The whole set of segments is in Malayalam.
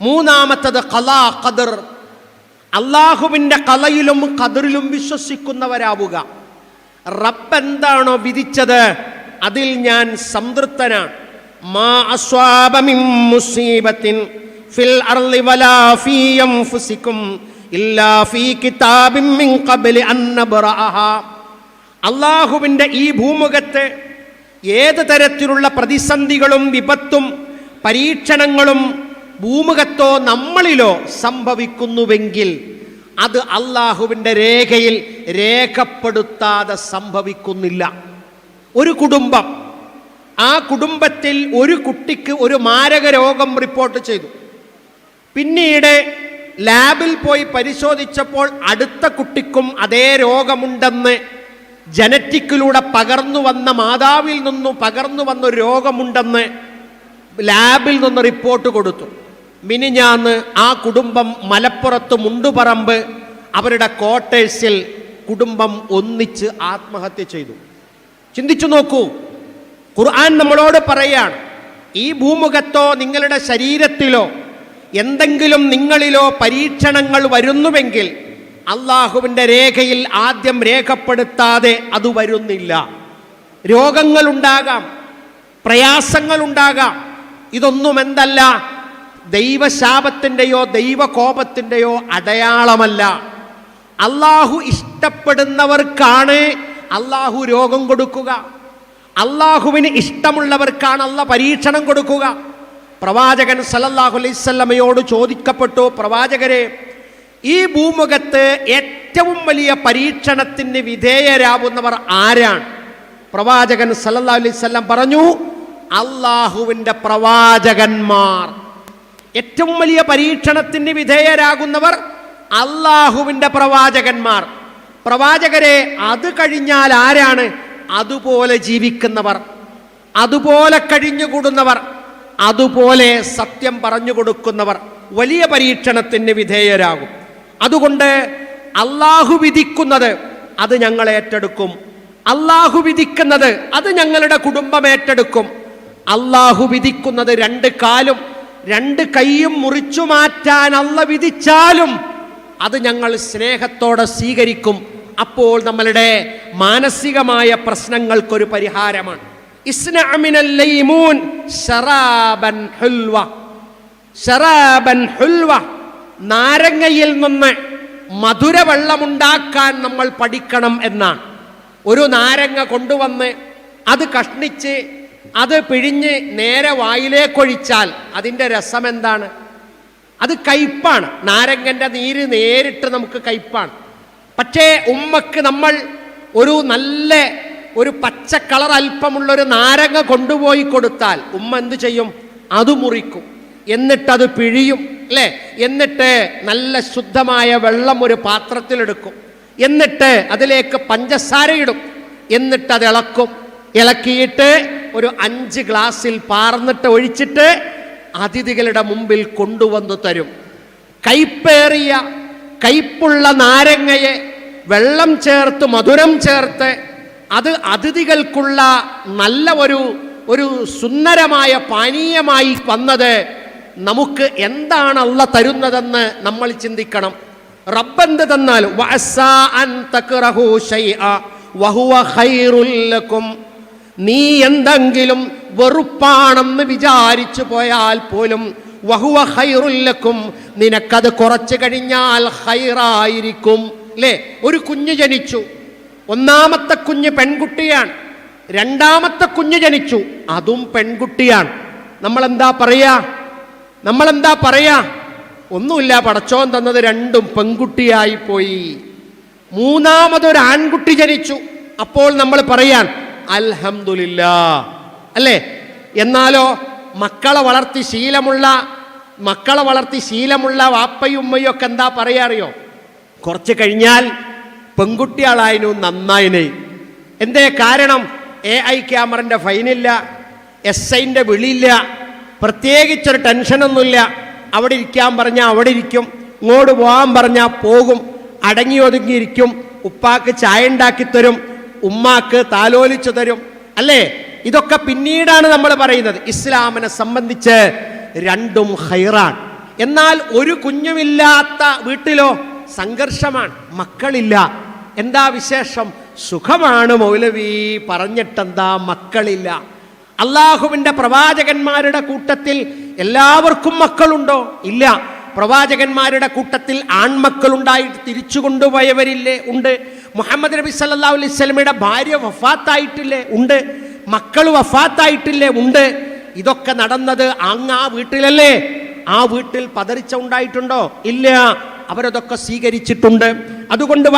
മൂന്നാമത്തത് കലാ ഖദർ. അള്ളാഹുവിന്റെ കലയിലും ഖദറിലും വിശ്വസിക്കുന്നവരാവുക. റബ്ബ് എന്താണോ വിധിച്ചത് അതിൽ ഞാൻ സംതൃപ്തനാണ്. മാ ഫിൽ അർളി വലാ ഫീ ഇല്ലാ ഫീ കിതാബിൻ മിൻ അൻ അള്ളാഹുവിന്റെ ഈ ഭൂമുഖത്ത് ഏത് തരത്തിലുള്ള പ്രതിസന്ധികളും വിപത്തും പരീക്ഷണങ്ങളും ഭൂമുഖത്തോ നമ്മളിലോ സംഭവിക്കുന്നുവെങ്കിൽ അത് അള്ളാഹുവിന്റെ രേഖയിൽ രേഖപ്പെടുത്താതെ സംഭവിക്കുന്നില്ല. ഒരു കുടുംബം ആ കുടുംബത്തിൽ ഒരു കുട്ടിക്ക് ഒരു മാരക രോഗം റിപ്പോർട്ട് ചെയ്തു. പിന്നീട് ലാബിൽ പോയി പരിശോധിച്ചപ്പോൾ അടുത്ത കുട്ടിക്കും അതേ രോഗമുണ്ടെന്ന് ജനറ്റിക്കിലൂടെ പകർന്നു വന്ന മാതാവിൽ നിന്നും പകർന്നു വന്ന രോഗമുണ്ടെന്ന് ലാബിൽ നിന്ന് റിപ്പോർട്ട് കൊടുത്തു. മിനിഞ്ഞാന്ന് ആ കുടുംബം മലപ്പുറത്ത് മുണ്ടുപറമ്പ് അവരുടെ ക്വാർട്ടേഴ്സിൽ കുടുംബം ഒന്നിച്ച് ആത്മഹത്യ ചെയ്തു. ചിന്തിച്ചു നോക്കൂ ഖുർആൻ നമ്മളോട് പറയാണ് ഈ ഭൂമുഖത്തോ നിങ്ങളുടെ ശരീരത്തിലോ എന്തെങ്കിലും നിങ്ങളിലോ പരീക്ഷണങ്ങൾ വരുന്നുവെങ്കിൽ അള്ളാഹുവിന്റെ രേഖയിൽ ആദ്യം രേഖപ്പെടുത്താതെ അത് വരുന്നില്ല. രോഗങ്ങളുണ്ടാകാം പ്രയാസങ്ങളുണ്ടാകാം ഇതൊന്നും എന്തല്ല ദൈവശാപത്തിന്റെയോ ദൈവകോപത്തിന്റെയോ അടയാളമല്ല. അള്ളാഹു ഇഷ്ടപ്പെടുന്നവർക്കാണ് അള്ളാഹു രോഗം കൊടുക്കുക. അള്ളാഹുവിന് ഇഷ്ടമുള്ളവർക്കാണ് അല്ല പരീക്ഷണം കൊടുക്കുക. പ്രവാചകൻ സലല്ലാഹു അലൈവല്ലമയോട് ചോദിക്കപ്പെട്ടു പ്രവാചകരെ ഈ ഭൂമുഖത്ത് ഏറ്റവും വലിയ പരീക്ഷണത്തിന് വിധേയരാവുന്നവർ ആരാണ്? പ്രവാചകൻ സല്ലല്ലാഹു അലൈഹി വസല്ലം പറഞ്ഞു അള്ളാഹുവിന്റെ പ്രവാചകന്മാർ. ഏറ്റവും വലിയ പരീക്ഷണത്തിന് വിധേയരാകുന്നവർ അള്ളാഹുവിന്റെ പ്രവാചകന്മാർ. പ്രവാചകരെ അത് കഴിഞ്ഞാൽ ആരാണ്? അതുപോലെ ജീവിക്കുന്നവർ. അതുപോലെ കഴിഞ്ഞുകൂടുന്നവർ. അതുപോലെ സത്യം പറഞ്ഞു കൊടുക്കുന്നവർ. വലിയ പരീക്ഷണത്തിന് വിധേയരാകും. അതുകൊണ്ട് അള്ളാഹു വിധിക്കുന്നത് അത് ഞങ്ങൾ ഏറ്റെടുക്കും. അള്ളാഹു വിധിക്കുന്നത് അത് ഞങ്ങളുടെ കുടുംബം ഏറ്റെടുക്കും. അള്ളാഹു വിധിക്കുന്നത് രണ്ട് കാലും രണ്ട് കൈയും മുറിച്ചു മാറ്റാൻ അല്ല വിധിച്ചാലും അത് ഞങ്ങൾ സ്നേഹത്തോടെ സ്വീകരിക്കും. അപ്പോൾ നമ്മളുടെ മാനസികമായ പ്രശ്നങ്ങൾക്കൊരു പരിഹാരമാണ്. നാരങ്ങയിൽ നിന്ന് മധുരവെള്ളമുണ്ടാക്കാൻ നമ്മൾ പഠിക്കണം എന്നാണ്. ഒരു നാരങ്ങ കൊണ്ടുവന്ന് അത് കഷ്ണിച്ച് അത് പിഴിഞ്ഞ് നേരെ വായിലേക്കൊഴിച്ചാൽ അതിന്റെ രസം എന്താണ്? അത് കയ്പാണ്. നാരങ്ങന്റെ നീര് നേരിട്ട് നമുക്ക് കയ്പാണ്. പക്ഷേ ഉമ്മക്ക് നമ്മൾ ഒരു നല്ല ഒരു പച്ച കളർ അല്പമുള്ള ഒരു നാരങ്ങ കൊണ്ടുപോയി കൊടുത്താൽ ഉമ്മ എന്ത് ചെയ്യും? അത് മുറിക്കും. എന്നിട്ടത് പിഴിയും അല്ലേ? എന്നിട്ട് നല്ല ശുദ്ധമായ വെള്ളം ഒരു പാത്രത്തിലെടുക്കും. എന്നിട്ട് അതിലേക്ക് പഞ്ചസാരയിടും. എന്നിട്ടത് ഇളക്കും. ഇളക്കിയിട്ട് ഒരു അഞ്ച് ഗ്ലാസ്സിൽ പാർന്നിട്ട് ഒഴിച്ചിട്ട് അതിഥികളുടെ മുമ്പിൽ കൊണ്ടുവന്നു തരും. കൈപ്പേറിയ കൈപ്പുള്ള നാരങ്ങയെ വെള്ളം ചേർത്ത് മധുരം ചേർത്ത് അത് അതിഥികൾക്കുള്ള നല്ല ഒരു ഒരു സുന്ദരമായ പാനീയമായി വന്നത് നമുക്ക് എന്താണ് അള്ള തരുന്നതെന്ന് നമ്മൾ ചിന്തിക്കണം. റബ്ബെന്ത് തന്നാൽ വഹുവ ഖൈറുൽ ലക്കും. നീ എന്തെങ്കിലും വെറുപ്പാണെന്ന് വിചാരിച്ചു പോയാൽ പോലും വഹുവ ഹൈറുല്ലക്കും നിനക്കത് കുറച്ചു കഴിഞ്ഞാൽ ഹൈറായിരിക്കും അല്ലേ ഒരു കുഞ്ഞ് ജനിച്ചു. ഒന്നാമത്തെ കുഞ്ഞ് പെൺകുട്ടിയാണ്. രണ്ടാമത്തെ കുഞ്ഞ് ജനിച്ചു. അതും പെൺകുട്ടിയാണ്. നമ്മളെന്താ പറയാ? നമ്മളെന്താ പറയാ? ഒന്നുമില്ല പടച്ചോൻ തന്നത് രണ്ടും പെൺകുട്ടിയായി പോയി. മൂന്നാമതൊരു ആൺകുട്ടി ജനിച്ചു. അപ്പോൾ നമ്മൾ പറയാൻ അൽഹംദുലില്ലാ. അല്ലേ? എന്നാലോ മക്കളെ വളർത്തി ശീലമുള്ള മക്കളെ വളർത്തി ശീലമുള്ള വാപ്പയും ഉമ്മയും ഒക്കെ എന്താ പറയാറിയോ കുറച്ച് കഴിഞ്ഞാൽ പെൺകുട്ടികളായിരുന്നു നന്നായിനെ എന്തേ കാരണം? എ ഐ ക്യാമറന്റെ ഫൈനില്ല എസ് ഐന്റെ വിളിയില്ല പ്രത്യേകിച്ചൊരു ടെൻഷനൊന്നുമില്ല. അവിടെ ഇരിക്കാൻ പറഞ്ഞാൽ അവിടെ ഇരിക്കും ഇങ്ങോട്ട് പോകാൻ പറഞ്ഞാൽ പോകും അടങ്ങി ഒതുങ്ങിയിരിക്കും ഉപ്പാക്ക് ചായ ഉണ്ടാക്കി തരും ഉമ്മാക്ക് താലോലിച്ചു തരും. അല്ലേ? ഇതൊക്കെ പിന്നീടാണ് നമ്മൾ പറയുന്നത്. ഇസ്ലാമിനെ സംബന്ധിച്ച് രണ്ടും ഹൈറാൻ എന്നാൽ ഒരു കുഞ്ഞുമില്ലാത്ത വീട്ടിലോ സംഘർഷമാണ്. മക്കളില്ല. എന്താ വിശേഷം? സുഖമാണ് മൗലവി. പറഞ്ഞിട്ടെന്താ? മക്കളില്ല. അള്ളാഹുവിന്റെ പ്രവാചകന്മാരുടെ കൂട്ടത്തിൽ എല്ലാവർക്കും മക്കളുണ്ടോ? ഇല്ല. പ്രവാചകന്മാരുടെ കൂട്ടത്തിൽ ആൺമക്കളുണ്ടായിട്ട് തിരിച്ചു കൊണ്ടുപോയവരില്ലേ ഉണ്ട്. മുഹമ്മദ് നബി സല്ലാ അലൈഹി സ്വലമയുടെ ഭാര്യ വഫാത്തായിട്ടില്ലേ? ഉണ്ട്. മക്കൾ വഫാത്തായിട്ടില്ലേ? ഉണ്ട്. ഇതൊക്കെ നടന്നത് അങ്ങ് ആ വീട്ടിലല്ലേ? ആ വീട്ടിൽ പതറിച്ച ഉണ്ടായിട്ടുണ്ടോ? ഇല്ല. അവരതൊക്കെ സ്വീകരിച്ചിട്ടുണ്ട്. അതുകൊണ്ട്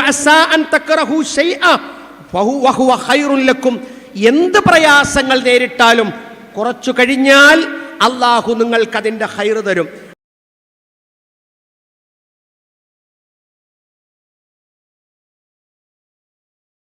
എന്ത് പ്രയാസങ്ങൾ നേരിട്ടാലും കുറച്ചു കഴിഞ്ഞാൽ അള്ളാഹു നിങ്ങൾക്ക് അതിന്റെ ഹൈറ് തരും.